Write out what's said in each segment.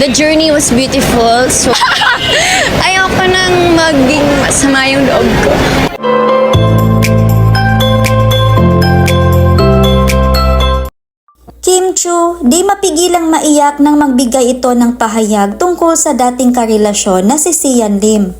the journey was beautiful. So, ayoko nang maging masama yung loob ko. Kim Chu, di mapigilang maiyak nang magbigay ito ng pahayag tungkol sa dating karelasyon na si Sian Lim.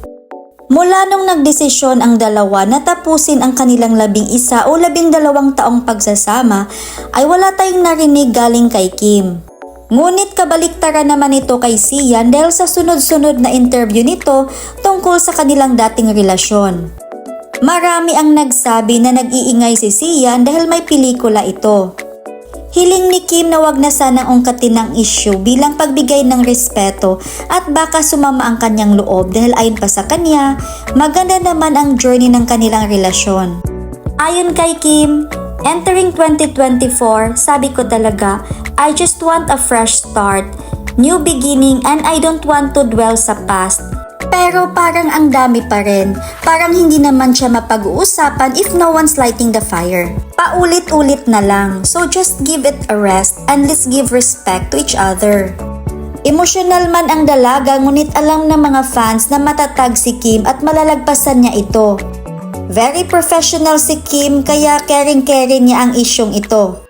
Mula nung nagdesisyon ang dalawa na tapusin ang kanilang labing isa o labing dalawang taong pagsasama, ay wala tayong narinig galing kay Kim. Ngunit kabaliktaran naman ito kay Sian dahil sa sunod-sunod na interview nito tungkol sa kanilang dating relasyon. Marami ang nagsabi na nag-iingay si Sian dahil may pelikula ito. Hiling ni Kim na wag na sanang ungkatin ng issue bilang pagbigay ng respeto at baka sumama ang kanyang loob dahil ayon pa sa kanya, maganda naman ang journey ng kanilang relasyon. Ayon kay Kim, entering 2024, sabi ko talaga, I just want a fresh start, new beginning and I don't want to dwell sa past. Pero parang ang dami pa rin. Parang hindi naman siya mapag-uusapan if no one's lighting the fire. Paulit-ulit na lang. So just give it a rest and let's give respect to each other. Emosyonal man ang dalaga ngunit alam ng mga fans na matatag si Kim at malalagpasan niya ito. Very professional si Kim kaya caring-caring niya ang isyong ito.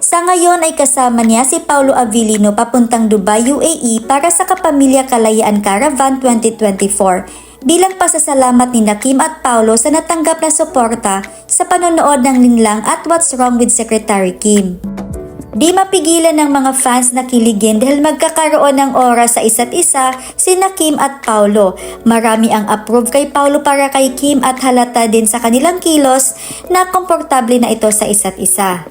Sa ngayon ay kasama niya si Paulo Avellino papuntang Dubai, UAE para sa Kapamilya Kalayaan Caravan 2024 bilang pasasalamat ni Kim at Paulo sa natanggap na suporta sa panonood ng linlang at What's Wrong with Secretary Kim. Di mapigilan ng mga fans na kiligin dahil magkakaroon ng oras sa isa't isa sina Kim at Paulo. Marami ang approve kay Paulo para kay Kim at halata din sa kanilang kilos na komportable na ito sa isa't isa.